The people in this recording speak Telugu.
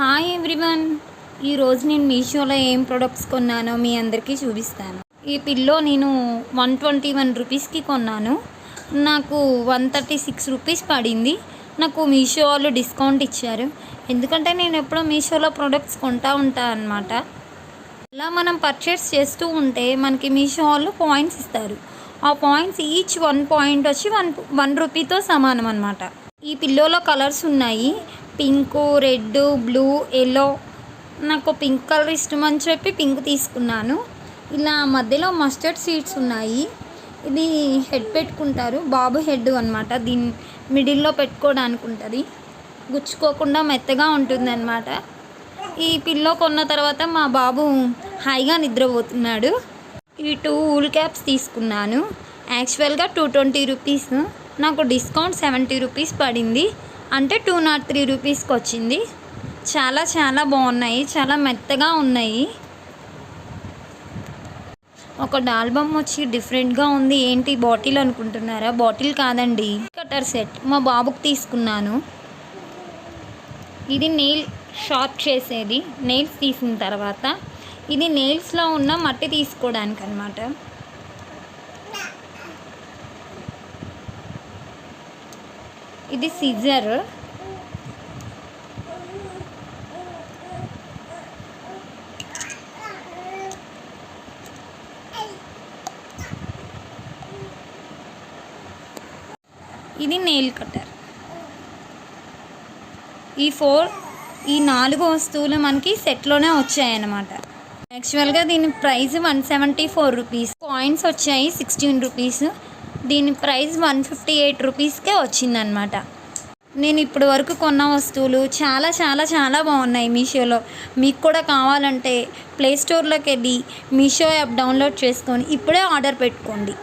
హాయ్ ఎవ్రీవన్ ఈరోజు నేను మీషోలో ఏం ప్రొడక్ట్స్ కొన్నానో మీ అందరికీ చూపిస్తాను. ఈ పిల్లో నేను వన్ ట్వంటీ వన్ రూపీస్కి కొన్నాను. నాకు వన్ థర్టీ సిక్స్ రూపీస్ పడింది. నాకు మీషో వాళ్ళు డిస్కౌంట్ ఇచ్చారు. ఎందుకంటే నేను ఎప్పుడూ మీషోలో ప్రొడక్ట్స్ కొంటా ఉంటాను అనమాట ఇలా మనం పర్చేస్ చేస్తూ ఉంటే మనకి మీషో వాళ్ళు పాయింట్స్ ఇస్తారు. ఆ పాయింట్స్ ఈచ్ వన్ పాయింట్ వచ్చి వన్ వన్ రూపీతో సమానం అనమాట ఈ పిల్లోలో కలర్స్ ఉన్నాయి. Pink red blue yellow. నాకు పింక్ కలర్ ఇష్టం అని చెప్పి పింక్ తీసుకున్నాను. ఇలా మధ్యలో మస్టర్డ్ సీడ్స్ ఉన్నాయి. ఇది హెడ్ పెట్టుకుంటారు. బాబు హెడ్ అనమాట దీని మిడిల్లో పెట్టుకోవడానికి ఉంటుంది గుచ్చుకోకుండా మెత్తగా ఉంటుంది అనమాట ఈ పిల్లో కొన్న తర్వాత మా బాబు హాయిగా నిద్రపోతున్నాడు. ఈ టూ ఊల్ క్యాప్స్ తీసుకున్నాను. యాక్చువల్గా టూ ట్వంటీ రూపీస్. నాకు డిస్కౌంట్ సెవెంటీ రూపీస్ పడింది. అంటే టూ నాట్ త్రీ రూపీస్కి వచ్చింది. చాలా చాలా బాగున్నాయి. చాలా మెత్తగా ఉన్నాయి. ఒక ఆల్బమ్ వచ్చి డిఫరెంట్గా ఉంది. ఏంటి? బాటిల్ అనుకుంటున్నారా? బాటిల్ కాదండి. Cutter set. మా బాబుకి తీసుకున్నాను. ఇది నెయిల్ షార్ప్ చేసేది. నెయిల్స్ తీసిన తర్వాత. ఇది నెయిల్స్లో ఉన్న మట్టి తీసుకోవడానికి అనమాట ఇది సిజర్ ఇది నెయిల్ కట్టర్ ఈ ఫోర్ ఈ నాలుగు వస్తువులు మనకి సెట్లోనే వచ్చాయన్నమాట. యాక్చువల్గా దీని price one seventy four rupees coins వచ్చాయి సిక్స్టీన్ రూపీస్ దీని ప్రైస్ వన్ ఫిఫ్టీ ఎయిట్ రూపీస్కే వచ్చిందనమాట. నేను ఇప్పటి వరకు కొన్న వస్తువులు చాలా చాలా చాలా బాగున్నాయి మీషోలో. మీకు కూడా కావాలంటే ప్లేస్టోర్లోకి వెళ్ళి మీషో యాప్ డౌన్లోడ్ చేసుకొని ఇప్పుడే ఆర్డర్ పెట్టుకోండి.